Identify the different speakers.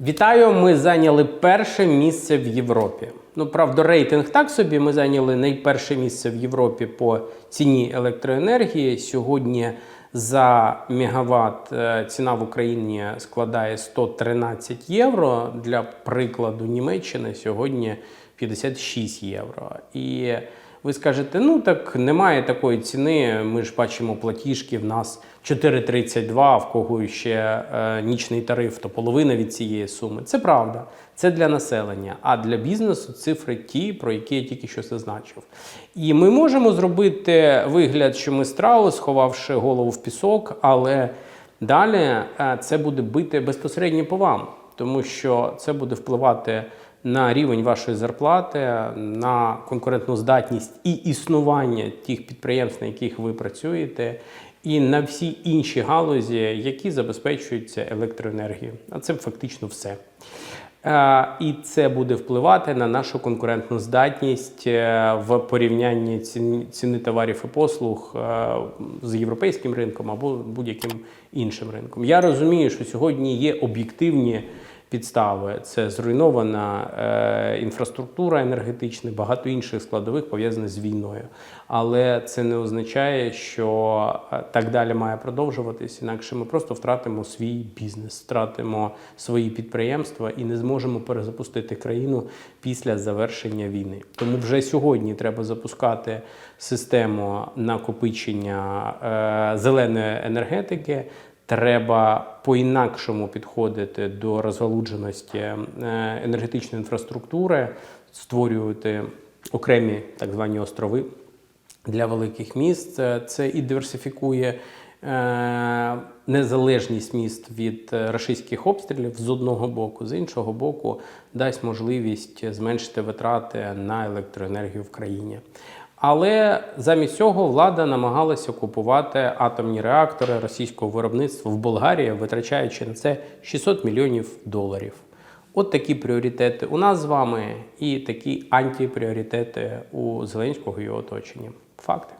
Speaker 1: Вітаю! Ми зайняли перше місце в Європі. Ну, правда, рейтинг так собі. Ми зайняли найперше місце в Європі по ціні електроенергії. Сьогодні за мегаватт е, ціна в Україні складає 113 євро. Для прикладу Німеччини сьогодні 56 євро. І ви скажете, ну так немає такої ціни. Ми ж бачимо платіжки. В нас 4,32, а в кого ще е, нічний тариф, то половина від цієї суми. Це правда. Це для населення. А для бізнесу цифри ті, про які я тільки що зазначив. І ми можемо зробити вигляд, що ми страус, сховавши голову в пісок, але далі е, це буде бити безпосередньо по вам, тому що це буде впливати на рівень вашої зарплати, на конкурентну здатність і існування тих підприємств, на яких ви працюєте, і на всі інші галузі, які забезпечуються електроенергією. А це фактично все. Е, І це буде впливати на нашу конкурентну здатність е, в порівнянні ціни, товарів і послуг е, з європейським ринком або будь-яким іншим ринком. Я розумію, що сьогодні є об'єктивні підстави. Це зруйнована е, інфраструктура енергетична, багато інших складових пов'язаних з війною. Але це не означає, що е, так далі має продовжуватись. Інакше ми просто втратимо свій бізнес, втратимо свої підприємства і не зможемо перезапустити країну після завершення війни. Тому вже сьогодні треба запускати систему накопичення е, зеленої енергетики. Треба по-інакшому підходити до розгалудженості е, енергетичної інфраструктури, створювати окремі так звані острови для великих міст. Е, Це і диверсифікує е, незалежність міст від рашистських обстрілів з одного боку, з іншого боку, дасть можливість зменшити витрати на електроенергію в країні. Але замість цього влада намагалася купувати атомні реактори російського виробництва в Болгарії, витрачаючи на це 600 мільйонів доларів. От такі пріоритети у нас з вами і такі антипріоритети у Зеленського і його оточення. Факти.